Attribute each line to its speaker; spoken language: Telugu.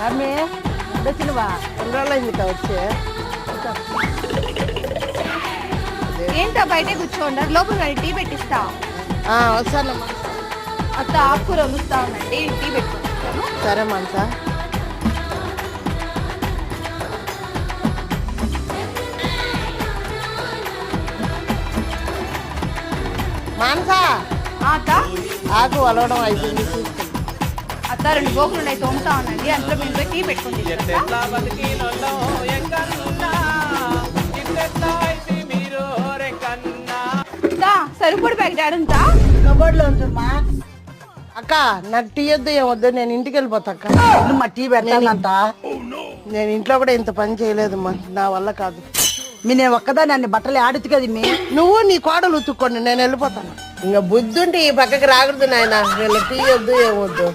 Speaker 1: రమ్మి వచ్చినవా
Speaker 2: రెండు వచ్చి.
Speaker 3: ఏంటా బయటే కూర్చోండి? లోపల రండి, టీ పెట్టిస్తా. అత్త ఆకుకూర వండుస్తా ఉండండి టీ పెట్టుకుంటాను
Speaker 2: సరే మనసా? మానసా ఆకు వలవడం అయిపోయింది
Speaker 3: అత్త రెండు గోకులు ఉన్నాయి తోముతా ఉండండి అందులో మేము పోయి టీ అత్త సరుకుడు ప్యాకెట్ ఆడుంతా
Speaker 1: కబోర్డ్లో ఉందమ్మా
Speaker 2: అక్క నాకు టీ వద్దు ఏమొద్దు నేను ఇంటికి వెళ్ళిపోతా అక్క.
Speaker 1: మా టీ పెడతానంట?
Speaker 2: నేను ఇంట్లో కూడా ఇంత పని చేయలేదమ్మా నా వల్ల కాదు.
Speaker 1: మీ నేను ఒక్కదా నన్ను బట్టలు ఆడుతు కదా మీ?
Speaker 2: నువ్వు నీ కోడలు ఉతుక్కోండి నేను వెళ్ళిపోతాను. ఇంకా బుద్ధి ఉంటే ఈ పక్కకి రాకూడదు నాయన. వీళ్ళ టీ వద్దు ఏమొద్దు